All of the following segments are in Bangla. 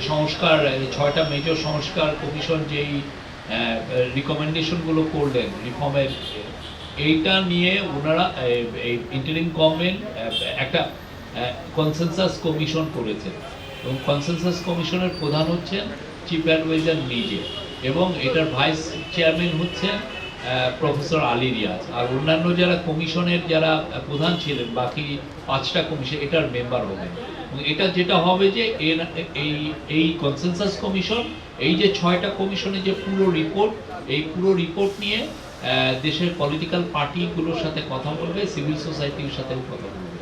সংস্কার ছয়টা মেজর সংস্কার কমিশন যেই রিকমেন্ডেশনগুলো করলেন রিফর্মের এইটা নিয়ে ওনারা এই- ইন্টারিম গভর্নমেন্ট একটা কনসেনসাস কমিশন করেছেন এবং কনসেনসাস কমিশনের প্রধান হচ্ছেন চিফ অ্যাডভাইজার নিজে। এবং এটার ভাইস চেয়ারম্যান হচ্ছেন প্রফেসর আলী রিয়াজ। আর অন্যান্য যারা কমিশনের যারা প্রধান ছিলেন, বাকি পাঁচটা কমিশন এটার মেম্বার হবেন এটা যেটা হবে যে এই এই কনসেনসাস কমিশন এই যে ছয়টা কমিশনের যে পুরো রিপোর্ট এই পুরো রিপোর্ট নিয়ে দেশের পলিটিক্যাল পার্টিগুলোর সাথে কথা বলবে সিভিল সোসাইটির সাথেও কথা বলবে।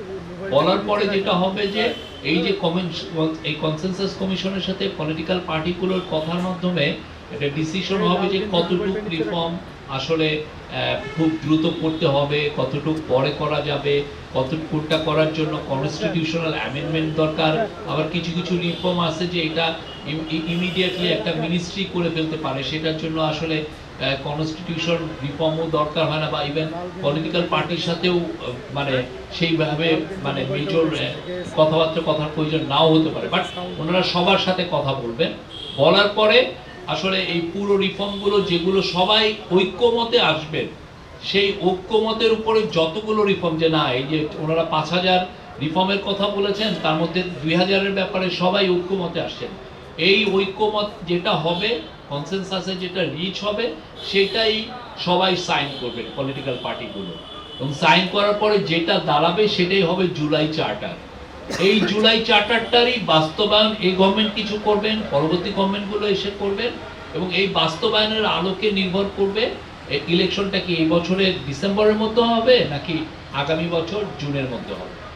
বলার পরে যেটা হবে যে এই যে কমেন্স- এই কনসেনসাস কমিশনের সাথে পলিটিক্যাল পার্টিগুলোর কথার মাধ্যমে একটা ডিসিশন হবে যে কতটুকু রিফর্ম আসলে খুব দ্রুত করতে হবে, কতটুকু পরে করা যাবে কতটুকুটা করার জন্য কনস্টিটিউশনাল অ্যামেন্ডমেন্ট দরকার। আবার কিছু কিছু রিফর্ম আছে যে এটা ইমিডিয়েটলি একটা মিনিস্ট্রি করে ফেলতে পারে, সেটার জন্য আসলে কনস্টিটিউশন রিফর্মও দরকার হয় না বা ইভেন পলিটিক্যাল পার্টির সাথেও মানে সেইভাবে মানে মেজর কথাবার্তা কথার প্রয়োজন নাও হতে পারে। বাট ওনারা সবার সাথে কথা বলবেন। বলার পরে আসলে এই পুরো রিফর্মগুলো যেগুলো সবাই ঐক্যমতে আসবেন, সেই ঐক্যমতের উপরে যতগুলো রিফর্ম যে না, এই যে ওনারা পাঁচ হাজার রিফর্মের কথা বলেছেন, তার মধ্যে দুই হাজারের ব্যাপারে সবাই ঐক্যমতে আসছেন। এই ঐক্যমত যেটা হবে কনসেনসাসে যেটা রিচ হবে, সেটাই সবাই সাইন করবেন পলিটিক্যাল পার্টিগুলো এবং সাইন করার পরে যেটা দাঁড়াবে সেটাই হবে জুলাই চার্টার এই জুলাই চার্টারটারই বাস্তবায়ন, এই গভর্নমেন্ট কিছু করবেন, পরবর্তী গভর্নমেন্টগুলো এসে করবেন এবং এই বাস্তবায়নের আলোকে নির্ভর করবে ইলেকশনটা কি এই বছরের ডিসেম্বরের মধ্যে হবে নাকি আগামী বছর জুনের মধ্যে হবে?